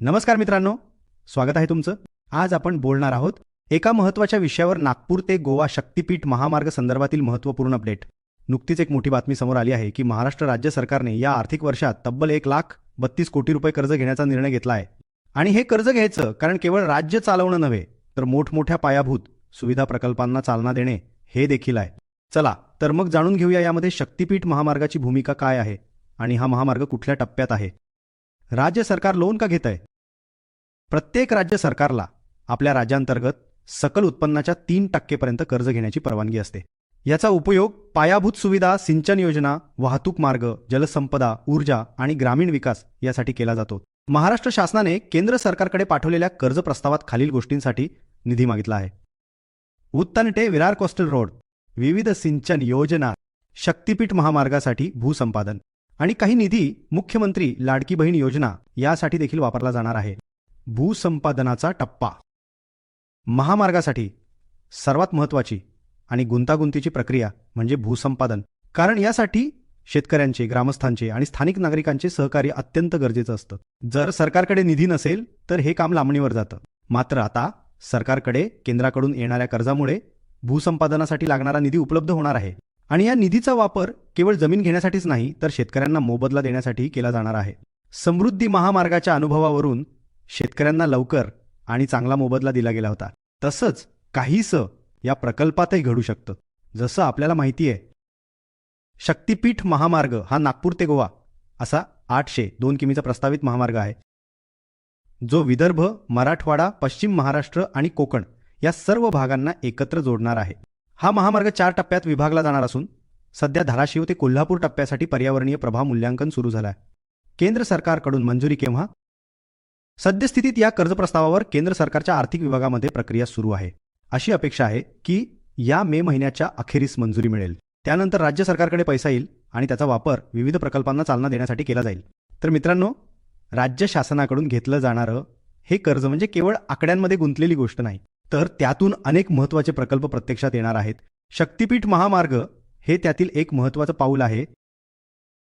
नमस्कार मित्रांनो स्वागत आहे तुमचं. आज आपण बोलणार आहोत एका महत्त्वाच्या विषयावर नागपूर ते गोवा शक्तीपीठ महामार्ग संदर्भातील महत्त्वपूर्ण अपडेट. नुकतीच एक मोठी बातमी समोर आली आहे की महाराष्ट्र राज्य सरकारने या आर्थिक वर्षात तब्बल एक लाख बत्तीस कोटी रुपये कर्ज घेण्याचा निर्णय घेतला आहे. आणि हे कर्ज घ्यायचं कारण केवळ राज्य चालवणं नव्हे तर मोठमोठ्या पायाभूत सुविधा प्रकल्पांना चालना देणे हे देखील आहे. चला तर मग जाणून घेऊया यामध्ये शक्तीपीठ महामार्गाची भूमिका काय आहे आणि हा महामार्ग कुठल्या टप्प्यात आहे? राज्य सरकार लोन का घेत आहे प्रत्येक राज्य सरकारला आपल्या राज्यांतर्गत सकल उत्पन्नाच्या तीन टक्केपर्यंत कर्ज घेण्याची परवानगी असते. याचा उपयोग पायाभूत सुविधा सिंचन योजना वाहतूक मार्ग जलसंपदा ऊर्जा आणि ग्रामीण विकास यासाठी केला जातो. महाराष्ट्र शासनाने केंद्र सरकारकडे पाठवलेल्या कर्ज प्रस्तावात खालील गोष्टींसाठी निधी मागितला आहे. उत्तनटे विरार कोस्टल रोड विविध सिंचन योजना शक्तीपीठ महामार्गासाठी भूसंपादन आणि काही निधी मुख्यमंत्री लाडकी बहीण योजना यासाठी देखील वापरला जाणार आहे. भूसंपादनाचा टप्पा. महामार्गासाठी सर्वात महत्त्वाची आणि गुंतागुंतीची प्रक्रिया म्हणजे भूसंपादन. कारण यासाठी शेतकऱ्यांचे ग्रामस्थांचे आणि स्थानिक नागरिकांचे सहकार्य अत्यंत गरजेचं असतं. जर सरकारकडे निधी नसेल तर हे काम लांबणीवर जातं. मात्र आता सरकारकडे केंद्राकडून येणाऱ्या कर्जामुळे भूसंपादनासाठी लागणारा निधी उपलब्ध होणार आहे. आणि या निधीचा वापर केवळ जमीन घेण्यासाठीच नाही तर शेतकऱ्यांना मोबदला देण्यासाठीही केला जाणार आहे. समृद्धी महामार्गाच्या अनुभवावरून शेतकऱ्यांना लवकर आणि चांगला मोबदला दिला गेला होता. तसंच काहीसं या प्रकल्पातही घडू शकतं जसं आपल्याला माहिती आहे. शक्तीपीठ महामार्ग हा नागपूर ते गोवा असा आठशे दोन किमीचा प्रस्तावित महामार्ग आहे. जो विदर्भ मराठवाडा पश्चिम महाराष्ट्र आणि कोकण या सर्व भागांना एकत्र जोडणार आहे. हा महामार्ग चार टप्प्यात विभागला जाणार असून सध्या धाराशिव ते कोल्हापूर टप्प्यासाठी पर्यावरणीय प्रभाव मूल्यांकन सुरू झालं आहे केंद्र सरकारकडून मंजुरी केव्हा? सद्यस्थितीत या कर्ज प्रस्तावावर केंद्र सरकारच्या आर्थिक विभागामध्ये प्रक्रिया सुरू आहे. अशी अपेक्षा आहे की या मे महिन्याच्या अखेरीस मंजुरी मिळेल. त्यानंतर राज्य सरकारकडे पैसा येईल आणि त्याचा वापर विविध प्रकल्पांना चालना देण्यासाठी केला जाईल. तर मित्रांनो राज्य शासनाकडून घेतलं जाणारं हे कर्ज म्हणजे केवळ आकड्यांमध्ये गुंतलेली गोष्ट नाही तर त्यातून अनेक महत्त्वाचे प्रकल्प प्रत्यक्षात येणार आहेत. शक्तीपीठ महामार्ग हे त्यातील एक महत्त्वाचं पाऊल आहे.